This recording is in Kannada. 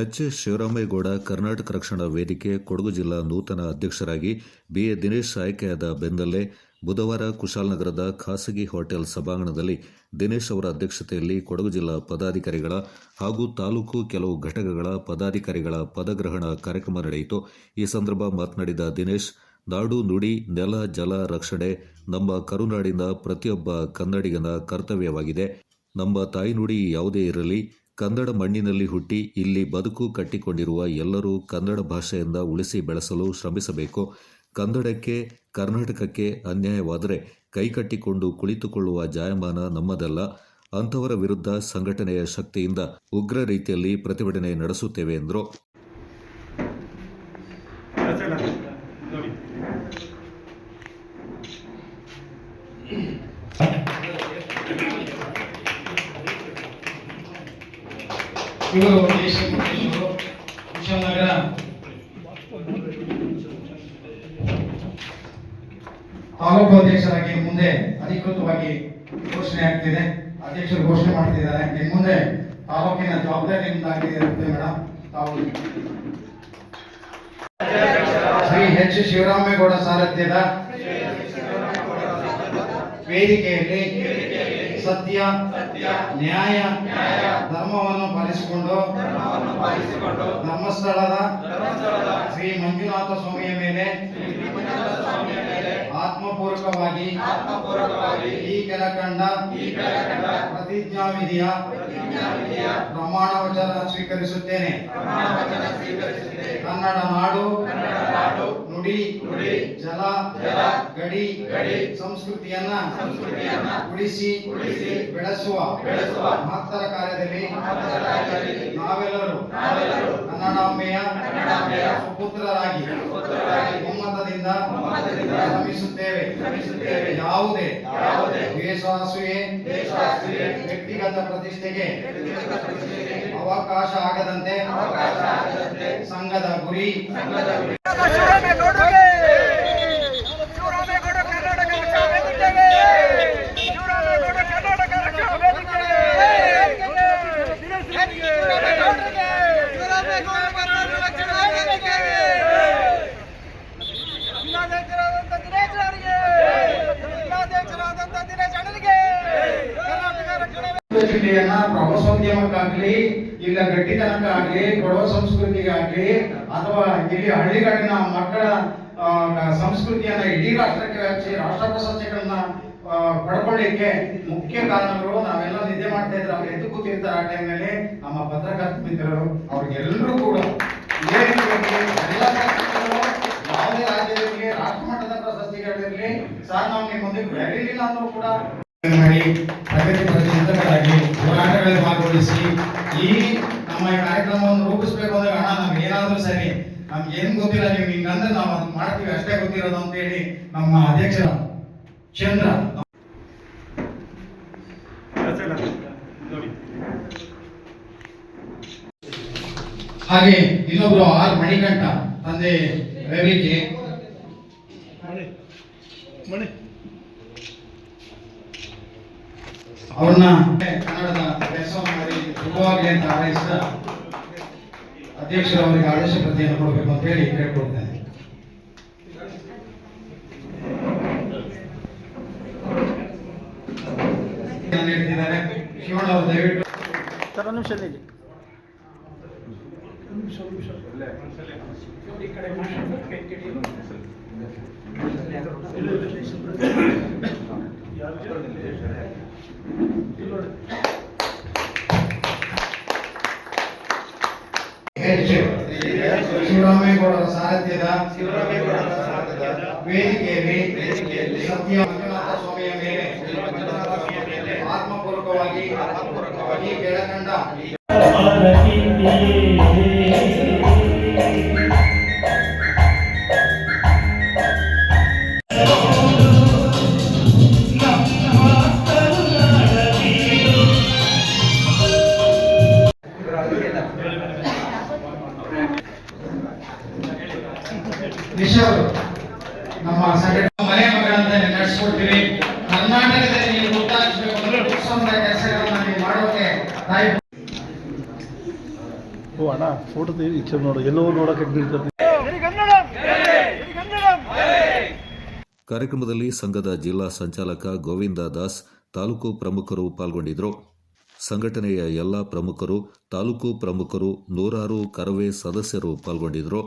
ಎಚ್ ಶಿವರಾಮೇಗೌಡ ಕರ್ನಾಟಕ ರಕ್ಷಣಾ ವೇದಿಕೆ, ಕೊಡಗು ಜಿಲ್ಲಾ ನೂತನ ಅಧ್ಯಕ್ಷರಾಗಿ ಬಿಎ ದಿನೇಶ್ ಆಯ್ಕೆಯಾದ ಬೆನ್ನಲ್ಲೇ ಬುಧವಾರ ಕುಶಾಲನಗರದ ಖಾಸಗಿ ಹೋಟೆಲ್ ಸಭಾಂಗಣದಲ್ಲಿ ದಿನೇಶ್ ಅವರ ಅಧ್ಯಕ್ಷತೆಯಲ್ಲಿ ಕೊಡಗು ಜಿಲ್ಲಾ ಪದಾಧಿಕಾರಿಗಳ ಹಾಗೂ ತಾಲೂಕು ಕೆಲವು ಘಟಕಗಳ ಪದಾಧಿಕಾರಿಗಳ ಪದಗ್ರಹಣ ಕಾರ್ಯಕ್ರಮ ನಡೆಯಿತು. ಈ ಸಂದರ್ಭ ಮಾತನಾಡಿದ ದಿನೇಶ್, ನಾಡು ನುಡಿ, ನೆಲ, ಜಲ ರಕ್ಷಣೆ ನಮ್ಮ ಕರುನಾಡಿನ ಪ್ರತಿಯೊಬ್ಬ ಕನ್ನಡಿಗನ ಕರ್ತವ್ಯವಾಗಿದೆ. ನಮ್ಮ ತಾಯಿನುಡಿ ಯಾವುದೇ ಇರಲಿ ಕನ್ನಡ ಮಣ್ಣಿನಲ್ಲಿ ಹುಟ್ಟಿ ಇಲ್ಲಿ ಬದುಕು ಕಟ್ಟಿಕೊಂಡಿರುವ ಎಲ್ಲರೂ ಕನ್ನಡ ಭಾಷೆಯಿಂದ ಉಳಿಸಿ ಬೆಳೆಸಲು ಶ್ರಮಿಸಬೇಕು. ಕನ್ನಡಕ್ಕೆ, ಕರ್ನಾಟಕಕ್ಕೆ ಅನ್ಯಾಯವಾದರೆ ಕೈಕಟ್ಟಿಕೊಂಡು ಕುಳಿತುಕೊಳ್ಳುವ ಜಾಯಮಾನ ನಮ್ಮದಲ್ಲ. ಅಂಥವರ ವಿರುದ್ಧ ಸಂಘಟನೆಯ ಶಕ್ತಿಯಿಂದ ಉಗ್ರ ರೀತಿಯಲ್ಲಿ ಪ್ರತಿಭಟನೆ ನಡೆಸುತ್ತೇವೆ ಎಂದರು. ಇವರು ದೇಶ ಕುಶಾಲನಗರ ತಾಲೂಕು ಅಧ್ಯಕ್ಷರಾಗಿ ಮುಂದೆ ಅಧಿಕೃತವಾಗಿ ಘೋಷಣೆ ಆಗ್ತಿದೆ. ಅಧ್ಯಕ್ಷರು ಘೋಷಣೆ ಮಾಡ್ತಿದ್ದಾರೆ. ಇನ್ನು ಮುಂದೆ ತಾಲೂಕಿನ ಜವಾಬ್ದಾರಿ ಆಗಿದೆ ಮೇಡಮ್ ತಾವು ಶ್ರೀ ಎಚ್ ಶಿವರಾಮೇಗೌಡ ಸಾರಥ್ಯದ ವೇದಿಕೆಯಲ್ಲಿ ಸತ್ಯ ನ್ಯಾಯ ಧರ್ಮವನ್ನು ಪಾಲಿಸಿಕೊಂಡು ಧರ್ಮಸ್ಥಳದ ಶ್ರೀ ಮಂಜುನಾಥ ಸ್ವಾಮಿಯ ಮೇಲೆ ಆತ್ಮಪೂರ್ವಕವಾಗಿ ಈ ಕೆಳಕಂಡ ಪ್ರತಿಜ್ಞಾ ವಿಧಿಯ ಪ್ರಮಾಣ ವಚನ ಸ್ವೀಕರಿಸುತ್ತೇನೆ. ಕನ್ನಡ ನಾಡು ನುಡಿ ಗಡಿ ಗಡಿ ಸಂಸ್ಕೃತಿಯನ್ನ ಸಂಸ್ಕೃತಿಯನ್ನ ಉಳಿಸಿ ಬೆಳೆಸುವ ಬೆಳೆಸುವ ಮಹತ್ತರ ಕಾರ್ಯದಲ್ಲಿ ನಾವೆಲ್ಲರೂ ಕನ್ನಡಾಂಬೆಯ ಪುತ್ರರಾಗಿ ಒಮ್ಮತದಿಂದ ಶ್ರಮಿಸುತ್ತೇವೆ. ಯಾವುದೇ ಯಾವುದೇ ದ್ವೇಷಾಸೂಯೆ ವ್ಯಕ್ತಿಗತ ಪ್ರತಿಷ್ಠೆಗೆ ಅವಕಾಶ ಆಗದಂತೆ ಸಂಘದ ಗುರಿ ಶಿವರಾಮೇಗೌಡರಿಗೆ ಶಿವರಾಮೇಗೌಡ ಕರ್ನಾಟಕ ರಕ್ಷಣಾ ವೇದಿಕೆಗೆ ಶಿವರಾಮೇಗೌಡ ಕರ್ನಾಟಕ ರಕ್ಷಣಾ ವೇದಿಕೆಗೆ ಶಿವರಾಮೇಗೌಡರಿಗೆ ಶಿವರಾಮೇಗೌಡ ಕರ್ನಾಟಕ ರಕ್ಷಣಾ ವೇದಿಕೆಗೆ ಜಿಲ್ಲಾಧ್ಯಕ್ಷರಾದಂಥ ದಿನೇಶ್ ಅವರಿಗೆ ಜಿಲ್ಲಾಧ್ಯಕ್ಷರಾದಂಥ ದಿನೇಶ್ ಅಣ್ಣನಿಗೆ ಕರ್ನಾಟಕ ಜಿಲ್ಲೆಯನ್ನ ಪ್ರವಾಸೋದ್ಯಮಕ್ಕಾಗ್ಲಿ ಇಲ್ಲ ಗಟ್ಟಿತನಕ್ಕಾಗ್ಲಿ ಕೊಡವ ಸಂಸ್ಕೃತಿಗಾಗ್ಲಿ, ಅಥವಾ ಇಲ್ಲಿ ಹಳ್ಳಿಗಾಡಿನ ಮಕ್ಕಳ ಸಂಸ್ಕೃತಿಯನ್ನ ಇಡೀ ರಾಷ್ಟ್ರಕ್ಕೆ ಹಚ್ಚಿ ರಾಷ್ಟ್ರ ಪ್ರಶಸ್ತಿಗಳನ್ನ ಪಡ್ಕೊಳ್ಳಿಕ್ಕೆ ಮುಖ್ಯ ಕಾರಣಗಳು ನಾವೆಲ್ಲ ನಿದ್ದೆ ಮಾಡ್ತಾ ಇದ್ರೆ ಅವ್ರು ಎದ್ದು ಕೂತಿರ್ತಾರೆ ಆ ನಮ್ಮ ಪತ್ರಕರ್ತ ಮಿತ್ರರು ಅವ್ರಿಗೆಲ್ಲರೂ ಕೂಡ ಇದೇ ಯಾವುದೇ ರಾಜ್ಯದಲ್ಲಿ ರಾಷ್ಟ್ರ ಮಟ್ಟದ ಪ್ರಶಸ್ತಿಗಳಿರಲಿ. ಸರ್, ನಾವು ನಿಮ್ಮ ಅಂದ್ರೂ ಕೂಡ ಪ್ರಗತಿಪರ ಚಿಂತಕರಾಗಿ ಭಾಗವಹಿಸಿ ಈ ನಮ್ಮ ಈ ಕಾರ್ಯಕ್ರಮವನ್ನು ರೂಪಿಸಬೇಕು ಅಂದ್ರೆ ಅಣ್ಣ, ನಮ್ಗೆ ಏನಾದ್ರೂ ಸರಿ, ನಮ್ಗೆ ಏನ್ ಗೊತ್ತಿಲ್ಲ ನೀವು ಹಿಂಗಂದ್ರೆ ನಾವು ಅದನ್ನ ಮಾಡ್ತೀವಿ, ಅಷ್ಟೇ ಗೊತ್ತಿರೋದು ಅಂತ ಹೇಳಿ ನಮ್ಮ ಅಧ್ಯಕ್ಷರ ಚಂದ್ರ. ಹಾಗೆ ಇನ್ನೊಬ್ರು ಆರ್ ಮಣಿಕಂಠ, ತಂದೆ ರವಿಕೆ. ಮಣಿ ಮಣಿ ಅವ್ರನ್ನ ಕನ್ನಡದ ಕೆಲಸವನ್ನು ಮಾಡಿ ಶುಭವಾಗಲಿ ಅಂತ ಹಾರೈಸಿದ ಅಧ್ಯಕ್ಷರು ಅವರಿಗೆ ಆದೇಶ ಪ್ರತಿಯನ್ನು ಕೊಡಬೇಕು ಅಂತ ಹೇಳಿ ಕೇಳ್ಕೊಳ್ತೇನೆ ನೀಡ್ತಿದ್ದಾರೆ ಶಿವಣ್ಣ ಅವರು ದಯವಿಟ್ಟು ಸರ್ ನಿಮಿಷ ಕೈ ಎಚ್ ಶಿವರಾಮೇಗೌಡರ ಸಾರಥ್ಯದ ವೇದಿಕೆಯಲ್ಲಿ ಸತ್ಯ ಮಂಜುನಾಥ ಸ್ವಾಮಿಯ ಮೇಲೆ ಆತ್ಮಪೂರ್ವಕವಾಗಿ ಈ ಕೆಳಕಂಡ ನಿಶಾ ನಮ್ಮ ಮನೆ ಮಗಳಂತ ನಡೆಸ್ಕೊಡ್ತೀವಿ. ಕರ್ನಾಟಕದಲ್ಲಿ ನೀವು ಗೊತ್ತಾಗಿಸ್ಬೇಕು. ಅಂದ್ರೆ ಕೆಲಸಗಳನ್ನ ನೀವು ಮಾಡೋಕೆ ತಾಯಿ ಓ ಅಣ್ಣ ಫೋಟೋ ಇಚ್ಛೆ ನೋಡು. ಎಲ್ಲೋ ನೋಡಕ್ಕೆ ಬೀಳ್ತದೆ ಕಾರ್ಯಕ್ರಮದಲ್ಲಿ ಸಂಘದ ಜಿಲ್ಲಾ ಸಂಚಾಲಕ ಗೋವಿಂದ ದಾಸ್ ತಾಲೂಕು ಪ್ರಮುಖರು ಪಾಲ್ಗೊಂಡಿದ್ದರು. ಸಂಘಟನೆಯ ಎಲ್ಲ ಪ್ರಮುಖರು ತಾಲೂಕು ಪ್ರಮುಖರು ನೂರಾರು ಕರವೇ ಸದಸ್ಯರು ಪಾಲ್ಗೊಂಡಿದ್ದರು.